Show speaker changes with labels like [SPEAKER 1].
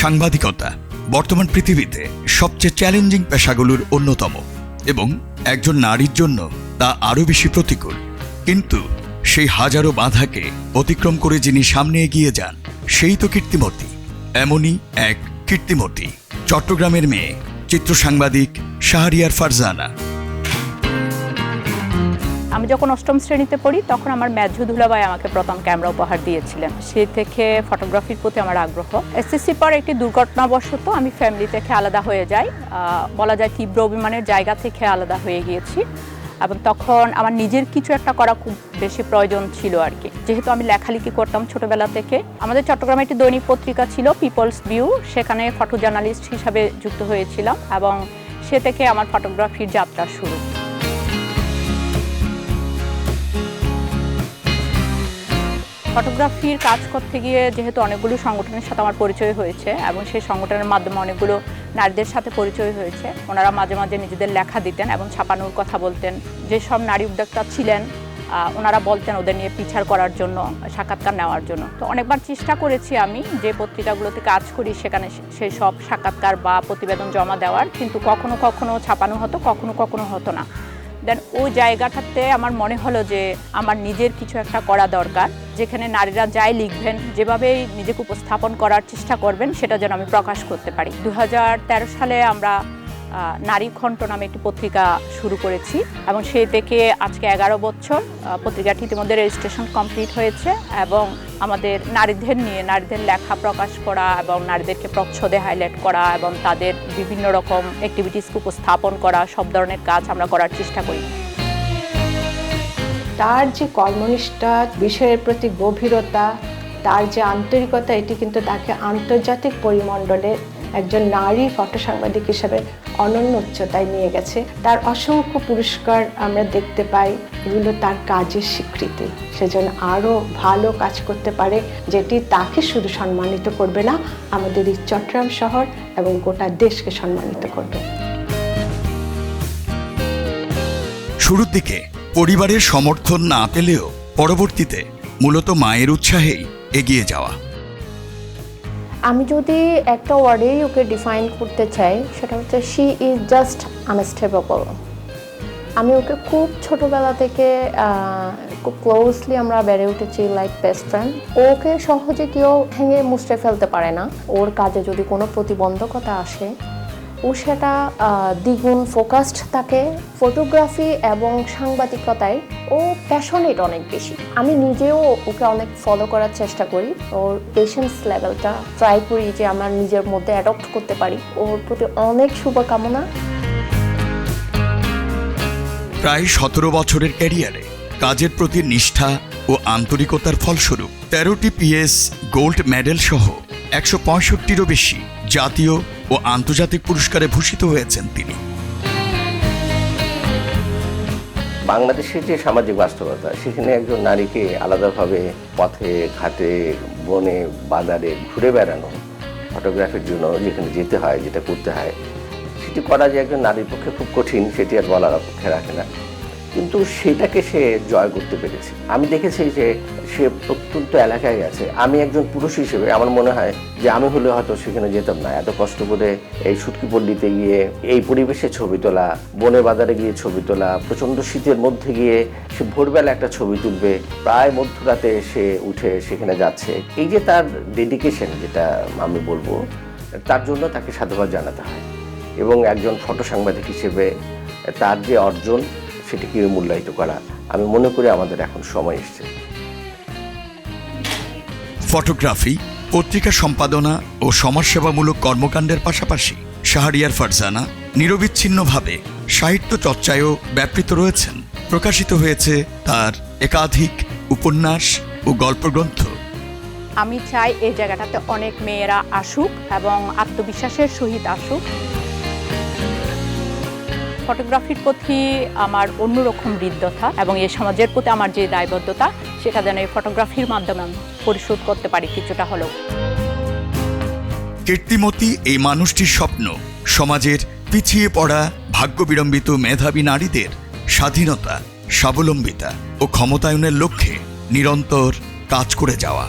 [SPEAKER 1] সাংবাদিকতা বর্তমান পৃথিবীতে সবচেয়ে চ্যালেঞ্জিং পেশাগুলোর অন্যতম এবং একজন নারীর জন্য তা আরও বেশি প্রতিকূল। কিন্তু সেই হাজারো বাধাকে অতিক্রম করে যিনি সামনে এগিয়ে যান, সেই তো কীর্তিমতী এমনই এক কীর্তিমতী চট্টগ্রামের মেয়ে চিত্র সাংবাদিক শাহরিয়ার ফারজানা।
[SPEAKER 2] আমি যখন অষ্টম শ্রেণীতে পড়ি, তখন আমার ম্যাজু ধুলাবাই আমাকে প্রথম ক্যামেরা উপহার দিয়েছিলেন। সে থেকে ফটোগ্রাফির প্রতি আমার আগ্রহ। এসএসসি পর একটি দুর্ঘটনাবশত আমি ফ্যামিলি থেকে আলাদা হয়ে যাই। বলা যায় তীব্র অভিমানের জায়গা থেকে আলাদা হয়ে গিয়েছি। এবং তখন আমার নিজের কিছু একটা করা খুব বেশি প্রয়োজন ছিল আর কি। যেহেতু আমি লেখালেখি করতাম ছোটবেলা থেকে। আমাদের চট্টগ্রামে একটি দৈনিক পত্রিকা ছিল পিপলস ভিউ সেখানে ফটো জার্নালিস্ট হিসাবে যুক্ত হয়েছিলাম এবং সে থেকে আমার ফটোগ্রাফির যাত্রা শুরু। ফটোগ্রাফির কাজ করতে গিয়ে যেহেতু অনেকগুলো সংগঠনের সাথে আমার পরিচয় হয়েছে এবং সেই সংগঠনের মাধ্যমে অনেকগুলো নারীদের সাথে পরিচয় হয়েছে, ওনারা মাঝে মাঝে নিজেদের লেখা দিতেন এবং ছাপানোর কথা বলতেন। যেসব নারী উদ্যোক্তা ছিলেন ওনারা বলতেন ওদের নিয়ে পিছার করার জন্য, সাক্ষাৎকার নেওয়ার জন্য। তো অনেকবার চেষ্টা করেছি আমি যে পত্রিকাগুলোতে কাজ করি, সেখানে সেই সব সাক্ষাৎকার বা প্রতিবেদন জমা দেওয়ার, কিন্তু কখনো কখনো ছাপানো হতো, কখনো কখনো হতো না। দেন ওই জায়গাটাতে আমার মনে হলো যে আমার নিজের কিছু একটা করা দরকার, যেখানে নারীরা যাই লিখবেন যেভাবেই নিজেকে উপস্থাপন করার চেষ্টা করবেন, সেটা যেন আমি প্রকাশ করতে পারি। দু হাজার তেরো সালে আমরা নারী কণ্ঠ নামে একটি পত্রিকা শুরু করেছি এবং সেই থেকে আজকে এগারো বছর পত্রিকাটি ইতিমধ্যে রেজিস্ট্রেশন কমপ্লিট হয়েছে এবং আমাদের নারীদের নিয়ে, নারীদের লেখা প্রকাশ করা এবং নারীদেরকে প্রচ্ছদে হাইলাইট করা এবং তাদের বিভিন্ন রকম অ্যাক্টিভিটিসকে উপস্থাপন করা, সব ধরনের কাজ আমরা করার চেষ্টা করি।
[SPEAKER 3] তার যে কর্মনিষ্ঠা, বিষয়ের প্রতি গভীরতা, তার যে আন্তরিকতা, এটি কিন্তু তাকে আন্তর্জাতিক পরিমণ্ডলে একজন নারী ফটো সাংবাদিক হিসাবে অনন্য উচ্চতায় নিয়ে গেছে। তার অসংখ্য পুরস্কার আমরা দেখতে পাই। এগুলো তার কাজের স্বীকৃতি। সেজন্য আরও ভালো কাজ করতে পারে, যেটি তাকে শুধু সম্মানিত করবে না, আমাদের এই চট্টগ্রাম শহর এবং গোটা দেশকে সম্মানিত করবে।
[SPEAKER 1] শুরুর দিকে পরিবারের সমর্থন না পেলেও পরবর্তীতে মূলত মায়ের উৎসাহেই এগিয়ে যাওয়া।
[SPEAKER 4] আমি যদি একটা ওয়ার্ডেই ওকে ডিফাইন করতে চাই, সেটা হচ্ছে শি ইজ জাস্ট আনস্টেবল আমি ওকে খুব ছোটোবেলা থেকে খুব ক্লোজলি আমরা বেড়ে উঠেছি লাইক বেস্ট ফ্রেন্ড ওকে সহজে কেউ ভেঙে মুছড়ে ফেলতে পারে না। ওর কাজে যদি কোনো প্রতিবন্ধকতা আসে ও সেটা দ্বিগুণ ফোকাসড থাকে ফটোগ্রাফি এবং সাংবাদিকতায় ও প্যাশনেট অনেক বেশি। আমি নিজেও ওকে অনেক ফলো করার চেষ্টা করি। ওর পেশেন্স লেভেলটা ট্রাই করি যে আমার নিজের মধ্যে অ্যাডপ্ট করতে পারি। ওর প্রতি অনেক শুভকামনা।
[SPEAKER 1] প্রায় সতেরো বছরের ক্যারিয়ারে কাজের প্রতি নিষ্ঠা ও আন্তরিকতার ফলস্বরূপ তেরোটি পিএস গোল্ড মেডেল সহ একশো পঁয়ষট্টিরও বেশি জাতীয় ও আন্তর্জাতিক পুরস্কারে ভূষিত হয়েছেন তিনি।
[SPEAKER 5] বাংলাদেশের যে সামাজিক বাস্তবতা, সেখানে একজন নারীকে আলাদাভাবে পথে, ঘাটে, বনে, বাজারে ঘুরে বেড়ানো, ফটোগ্রাফির জন্য যেখানে যেতে হয়, যেটা করতে হয়, সেটি করা যে একজন নারীর পক্ষে খুব কঠিন, সেটি আর বলার অপেক্ষা রাখে না। কিন্তু সেটাকে সে জয় করতে পেরেছে। আমি দেখেছি যে সে প্রত্যন্ত এলাকায় গেছে আমি একজন পুরুষ হিসেবে আমার মনে হয় যে আমি হলে হয়তো সেখানে যেতাম না। এত কষ্ট করে এই সুটকি পল্লীতে গিয়ে এই পরিবেশে ছবি তোলা, বনে বাজারে গিয়ে ছবি তোলা, প্রচণ্ড শীতের মধ্যে গিয়ে সে ভোরবেলা একটা ছবি তুলবে, প্রায় মধ্যরাতে সে উঠে সেখানে যাচ্ছে। এই যে তার ডেডিকেশন যেটা আমি বলব, তার জন্য তাকে সাধুবাদ জানাতে হয়। এবং একজন ফটো সাংবাদিক হিসেবে তার যে অর্জন সেটিকে মূল্যায়িত করা? আমি মনে করি আমাদের এখন সময় এসেছে।
[SPEAKER 1] ফটোগ্রাফি পত্রিকা সম্পাদনা ও সমাজসেবামূলক কর্মকাণ্ডের পাশাপাশি শাহরিয়ার ফারজানা নিরবিচ্ছিন্নভাবে সাহিত্য চর্চায়ও ব্যাপৃত রয়েছেন। প্রকাশিত হয়েছে তার একাধিক উপন্যাস ও গল্পগ্রন্থ।
[SPEAKER 2] আমি চাই এই জায়গাটাতে অনেক মেয়েরা আসুক এবং আত্মবিশ্বাসের সহিত আসুক। ফটোগ্রাফির প্রতি আমার অন্যরকম হৃদ্যতা এবং এই সমাজের প্রতি আমার যে দায়বদ্ধতা, সেটা যেন এই ফটোগ্রাফির মাধ্যমে আমি পরিশোধ করতে পারি, কিছুটা হলেও।
[SPEAKER 1] কীর্তিমতী এই মানুষটির স্বপ্ন, সমাজের পিছিয়ে পড়া ভাগ্যবিড়ম্বিত মেধাবী নারীদের স্বাধীনতা, স্বাবলম্বিতা ও ক্ষমতায়নের লক্ষ্যে নিরন্তর কাজ করে যাওয়া।